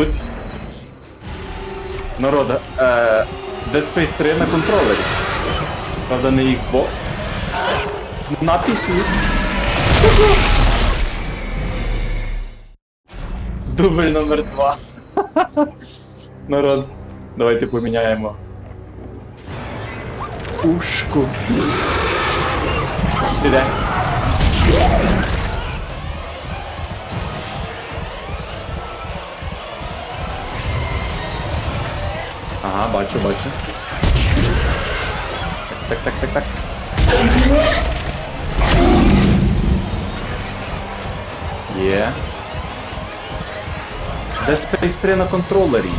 Буць. Народа, е, Dead Space 3 на контролері. Правда, не Xbox. На PC. Дубль номер 2. Народ, давайте поміняємо. Ушку. Іде. Бачу, бачу. Так, так, так, так, так. Є. Де Space 3 на контролері?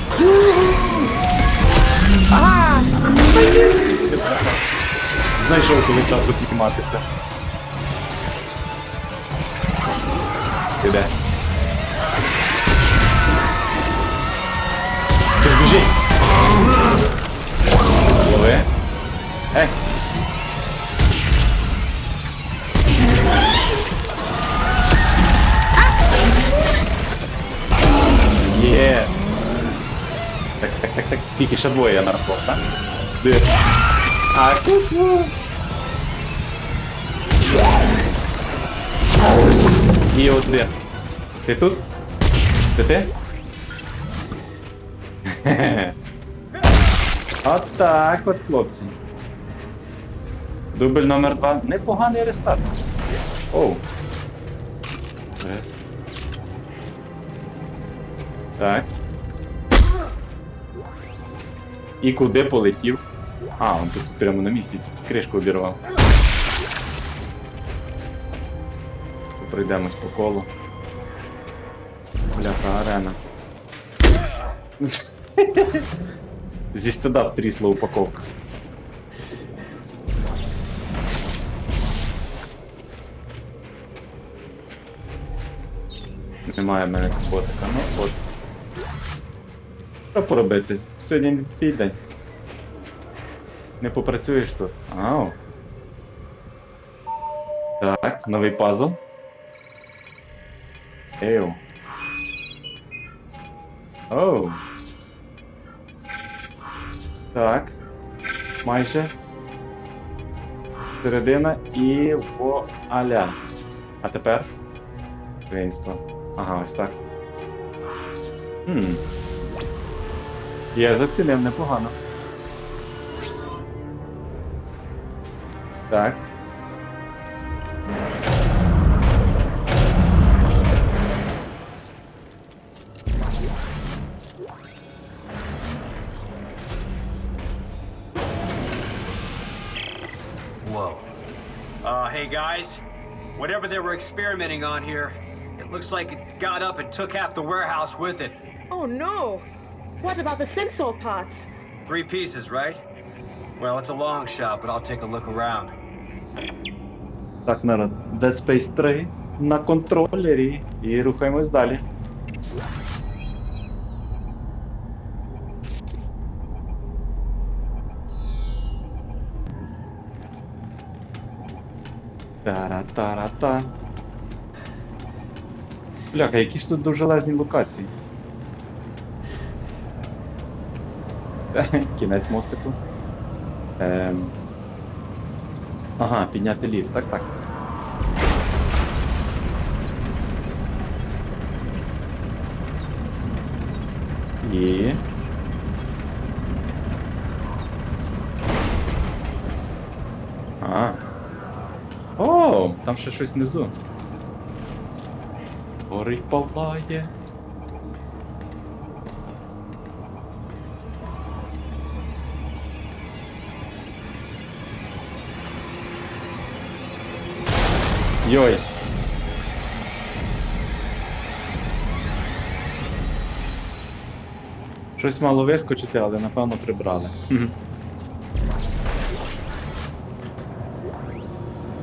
Знайшов коли часу підніматися. Хтось біжить! Так, так, скільки ще двоє я нарахував, так? Де? А, ку-ку! І один. Ти тут? Ти ти? От так от, хлопці. Дубль номер два. Непоганий рестарт. Оу. Так. І куди полетів? А, он тут прямо на місці, тільки кришку обірвав. Пройдемось по колу. Бляха, арена. Зі стида втрісла упаковка. Немає в мене котика, ну от. Що поробити? Сьогодні не твій день. Не попрацюєш тут. Ау. Так, новий пазл. Еу. Оу. Так. Майже. Середина і вуаля. А тепер? Воїнство. Ага, ось так. Хм. Я зацінив непогано. Так. Whoa. Uh, hey guys. Whatever they were experimenting on here, it looks like it got up and took half the warehouse with it. Oh no! What about the sensor parts? Three pieces, right? Well, it's a long shot, but I'll take a look around. Так, народ. Dead Space 3 на контролері. І рухаємось далі. Тара-тара-та. Бляха, які ж тут довжелезні локації. Кінець мостику. Ем... Ага, підняти ліфт, так, так. І. А. О, там ще щось внизу. Горить палає. Йой. Щось мало вискочити, але напевно прибрали.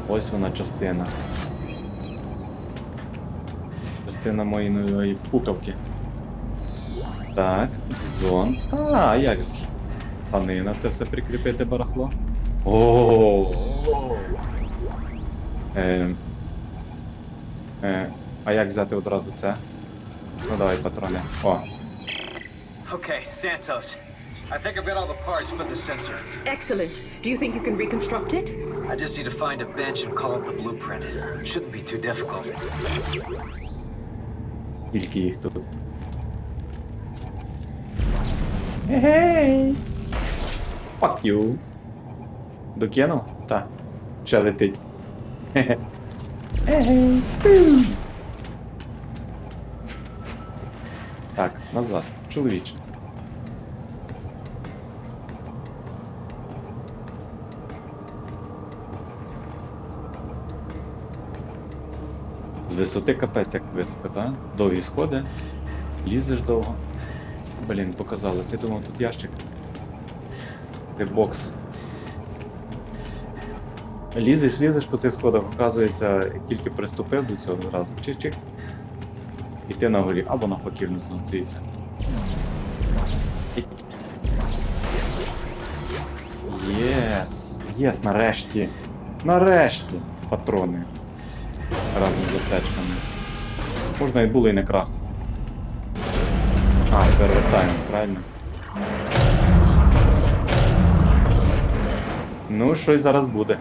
Ось вона частина. Частина моєї нової пукавки. Так, зон. А, як же. Панина, це все прикріпити барахло. О. Е, е, а як взяти одразу це? Ну давай патрони. О. Okay, Santos. I think I've got all the parts for the sensor. Excellent. Do you think you can reconstruct it? I just need to find a bench and call up the blueprint. Shouldn't be too difficult. Скільки їх тут? Гей! Fuck you. Докинув? Так. Ще летить. Хе-хе. Егей. Так, назад. Чоловіче. З висоти капець як високо, так? Довгі сходи. Лізеш довго. Блін, показалось. Я думав, тут ящик. Де бокс. Лізеш, лізеш по цих сходах, оказується, тільки приступив до цього зразу. Чик-чик. І ти на горі, або навпаки внизу. Дивіться. Єс! Єс, нарешті! Нарешті! Патрони. Разом з аптечками. Можна і було і не крафтити. А, перевертаємось, правильно? Ну, щось зараз буде.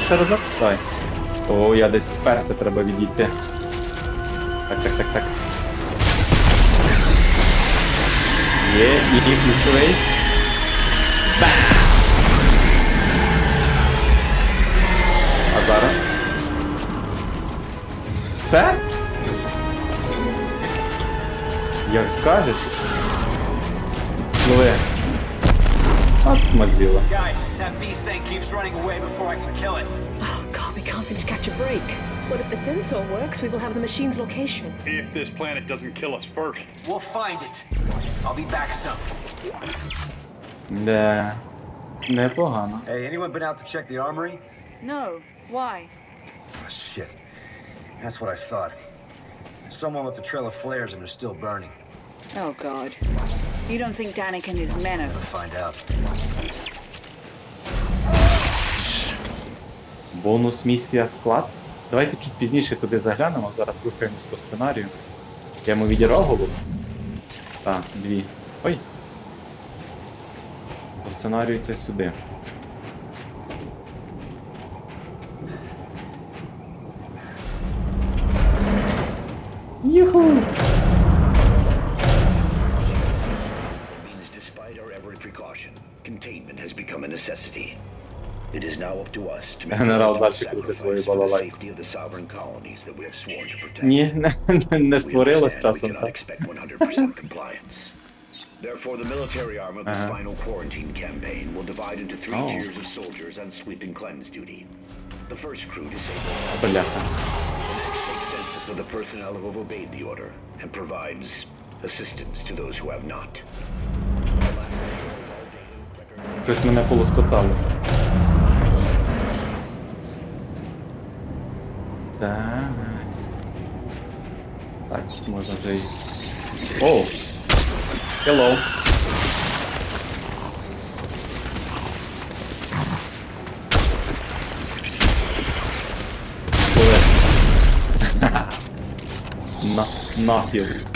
ще разок. О, я десь вперся, треба відійти. Так, так, так, так. Є, і ключовий. Бам! А зараз? Все? Як скажеш? Пливи. От мазіла. Guys, that beast thing keeps running away before I can kill it. Oh, God, we can't seem to catch a break. But if the sensor works, we will have the machine's location. If this planet doesn't kill us first. We'll find it. I'll be back soon. Да. Непогано. Hey, anyone been out to check the armory? No. Why? Oh, shit. That's what I thought. Someone with a trail of flares and they're still burning. Oh, God. You don't think Danik and his men are... Gonna find out. Бонус місія склад. Давайте чуть пізніше туди заглянемо, зараз рухаємось по сценарію. Я йому відірвав голову. Так, дві. Ой. По сценарію це сюди. Юху! have sworn to protect. Ні, не, не, не We створилось understand часом we cannot так. expect 100% compliance. Therefore, the military arm of this Uh-huh. final quarantine campaign will divide into three Oh. tiers of soldiers on sweeping cleanse duty. The first crew disables. Бляха. The next takes census of the personnel who have obeyed the order and provides assistance to those who have not. The last ensures all data and records Щось мене полоскотало. Так. Так, можна вже й. Оу! Hello! Пливе. На, нафіг.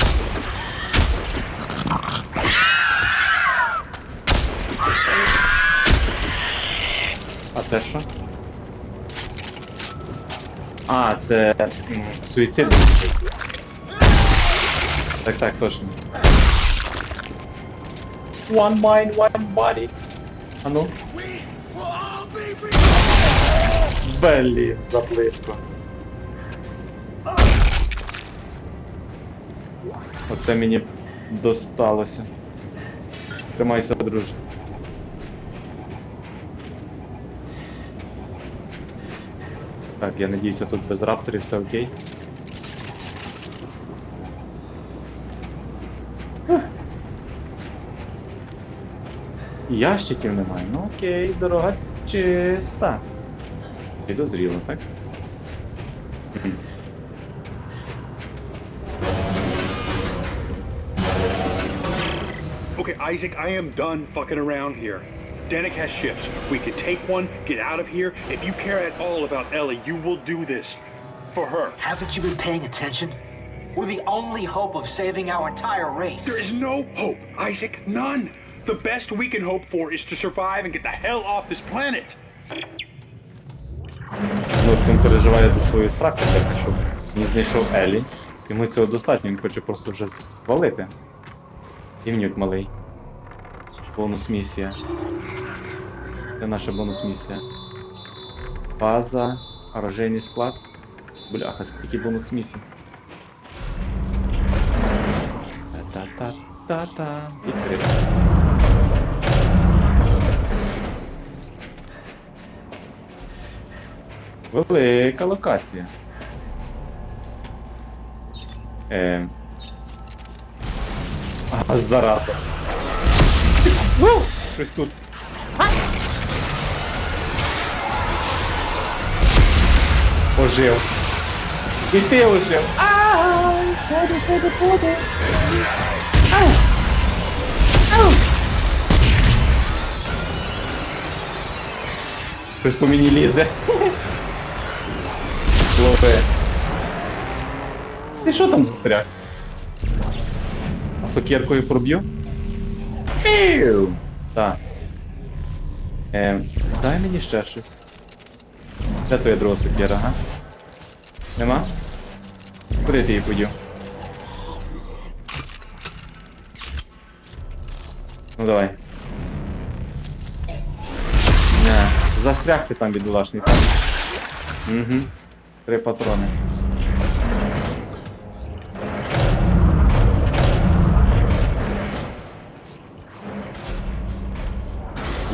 А це що? А, це м, суїцидний. Так, так, точно. One mind, one body. А ну. Блін, заблизько. Оце мені досталося. Тримайся, друже. Так, я надіюся, тут без рапторів все окей. Ящиків немає. Ну окей, дорога чиста. Підозріло, так? Okay, Isaac, I am done fucking around here. Danik has ships. We can take one, get out of here. If you care at all about Ellie, you will do this. For her. Haven't you been paying attention? We're the only hope of saving our entire race. There is no hope, Isaac. None. The best we can hope for is to survive and get the hell off this planet. Ну, він переживає за свою сраку, так що він знайшов Елі. Йому цього достатньо, він хоче просто вже свалити. Гівнюк малий. Бонус місія. Це наша бонус місія. База, оружейний склад. Бляха, скільки бонус місій. Та-та-та-та-та. Відкрито. Велика локація. Е... А, зараза. Ну, щось тут. Ожив. І ти ожив. Ай, ходи, ходи, ходи. Ау. Ау. Хтось по мені лізе. Лове. Ти що там застряг? А сокиркою проб'ю? Пів! Так. Ем, дай мені ще щось. Де твоя друга сокира, га? Нема? Куди ти її подів? Ну давай. Не, застряг ти там, бідолашний, так? Угу. Три патрони.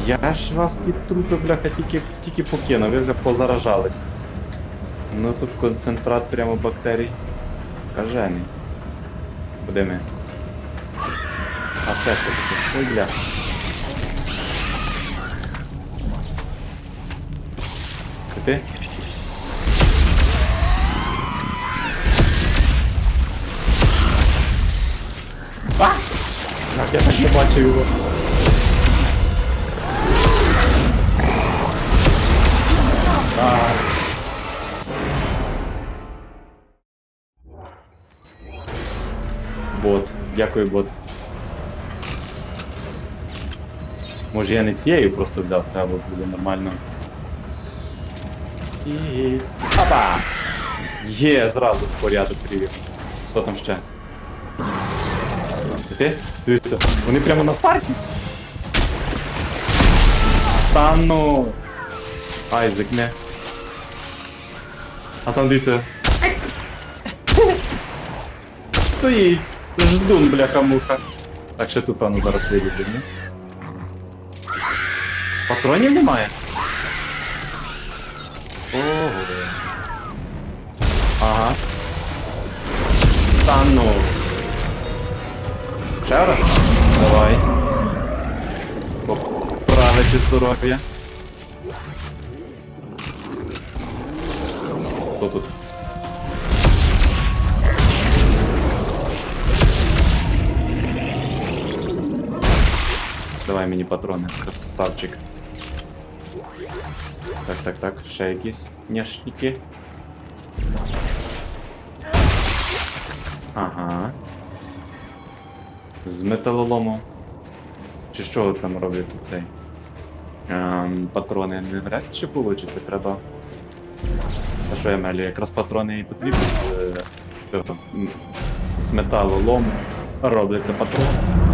Я ж вас ці трупи, бляха, тільки, тільки покинув, ви вже позаражались. Ну тут концентрат прямо бактерій. Кажений. Куди ми? А це що таке? Ой, бля. Це ти? А! Так, я так не бачив його. Дякую, бот. Може я не цією просто взяв, треба буде нормально. І. Опа! Є, зразу в порядок привів. Хто там ще? Ти? Дивіться, вони прямо на старті? Та ну. Айзек, не. А там дивіться. Стоїть. Ждун, бляха-муха. Так, ще тут певно зараз вилізе, ні? Патронів немає? Ого. Ага. Та ну. Ще раз? Давай. Поправити здоров'я. Хто тут? Давай мені патрони, красавчик. Так, так, так, ще якісь няшники. Ага. З металолому. Чи що там робиться цей? Ем, патрони не вряд чи получиться, треба. Та що я мелю, якраз патрони і потрібні з, е, з металолому робляться патрони.